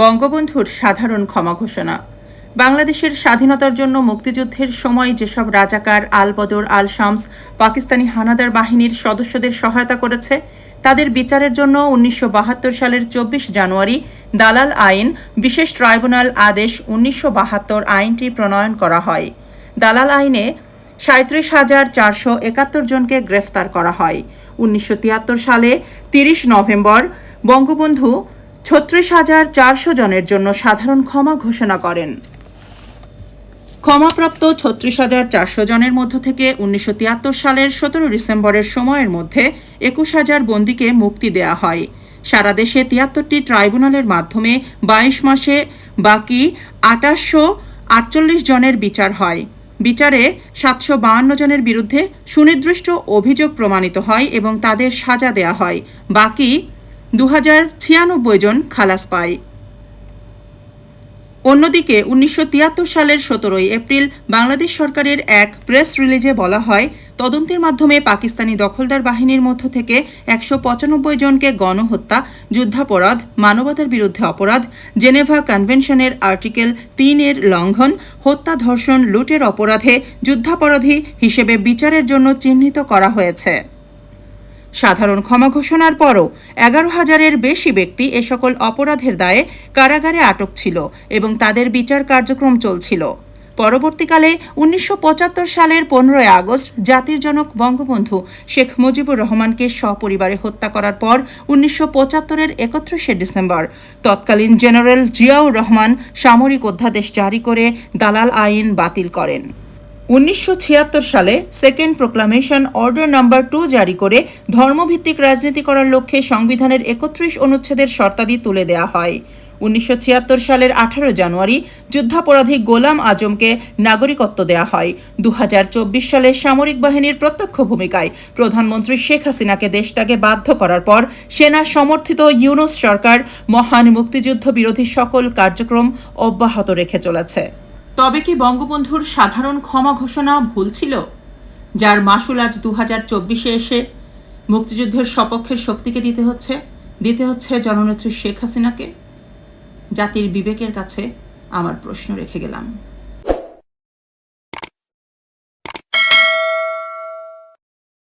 বঙ্গবন্ধুর সাধারণ ক্ষমা ঘোষণা। বাংলাদেশের স্বাধীনতার জন্য মুক্তিযুদ্ধের সময় যেসব রাজাকার আল বদর, আল শামস, পাকিস্তানি হানাদার বাহিনীর সদস্যদের সহায়তা করেছে, তাদের বিচারের জন্য উনিশশো বাহাত্তর সালের চব্বিশ জানুয়ারি দালাল আইন, বিশেষ ট্রাইব্যুনাল আদেশ উনিশশো বাহাত্তর আইনটি প্রণয়ন করা হয়। দালাল আইনে সাঁত্রিশ হাজার চারশো একাত্তর জনকে গ্রেফতার করা হয়। উনিশশো তিয়াত্তর সালে তিরিশ নভেম্বর বঙ্গবন্ধু ছত্রিশ হাজার চারশো জনের জন্য সাধারণ ক্ষমা ঘোষণা করেন। ক্ষমাপ্রাপ্ত ছত্রিশ হাজার চারশো জনের মধ্য থেকে উনিশশো তিয়াত্তর সালের সতেরো ডিসেম্বরের সময়ের মধ্যে একুশ হাজার বন্দীকে মুক্তি দেয়া হয়। সারা দেশে তিয়াত্তরটি ট্রাইব্যুনালের মাধ্যমে বাইশ মাসে বাকি আটাশশো আটচল্লিশ জনের বিচার হয়। বিচারে সাতশো বাহান্ন জনের বিরুদ্ধে সুনির্দিষ্ট অভিযোগ প্রমাণিত হয় এবং তাদের সাজা দেয়া হয়। বাকি দু হাজার ছিয়ানব্বই জন খালাস পায়। অন্যদিকে উনিশশো তিয়াত্তর সালের সতেরোই এপ্রিল বাংলাদেশ সরকারের এক প্রেস রিলিজে বলা হয়, তদন্তের মাধ্যমে পাকিস্তানি দখলদার বাহিনীর মধ্য থেকে একশো পঁচানব্বই জনকে গণহত্যা, যুদ্ধাপরাধ, মানবতার বিরুদ্ধে অপরাধ, জেনেভা কনভেনশনের আর্টিকেল তিনের লঙ্ঘন, হত্যা, ধর্ষণ, লুটের অপরাধে যুদ্ধাপরাধী হিসেবে বিচারের জন্য চিহ্নিত করা হয়েছে। সাধারণ ক্ষমা ঘোষণার পরও এগারো হাজারের বেশি ব্যক্তি এ সকল অপরাধের দায়ে কারাগারে আটক ছিল এবং তাদের বিচার কার্যক্রম চলছিল। পরবর্তীকালে উনিশশো পঁচাত্তর সালের পনেরোই আগস্ট জাতির জনক বঙ্গবন্ধু শেখ মুজিবুর রহমানকে সপরিবারে হত্যা করার পর উনিশশো পঁচাত্তরের একত্রিশে ডিসেম্বর তৎকালীন জেনারেল জিয়াউর রহমান সামরিক অধ্যাদেশ জারি করে দালাল আইন বাতিল করেন। উনিশশো ছিয়াত্তর সালে second proclamation order number two জারি করে ধর্মভিত্তিক রাজনীতি করার লক্ষ্যে সংবিধানের একত্রিশ অনুচ্ছেদের শর্তাদি তুলে দেওয়া হয়। উনিশশো ছিয়াত্তর সালের আঠারো জানুয়ারি যুদ্ধাপরাধী গোলাম আজমকে নাগরিকত্ব দেওয়া হয়। দু হাজার চব্বিশ সালে সামরিক বাহিনীর প্রত্যক্ষ ভূমিকায় প্রধানমন্ত্রী শেখ হাসিনাকে দেশত্যাগে বাধ্য করার পর সেনা সমর্থিত ইউনুস সরকার মহান মুক্তিযুদ্ধ বিরোধী সকল কার্যক্রম অব্যাহত রেখে চলেছে। তবে কি বঙ্গবন্ধুর সাধারণ ক্ষমা ঘোষণা ভুল ছিল? যার মাসুল আজ দু হাজার চব্বিশে এসে মুক্তিযুদ্ধের সপক্ষের শক্তিকে দিতে হচ্ছে দিতে হচ্ছে জননেত্রী শেখ হাসিনাকে? জাতির বিবেকের কাছে আমার প্রশ্ন রেখে গেলাম।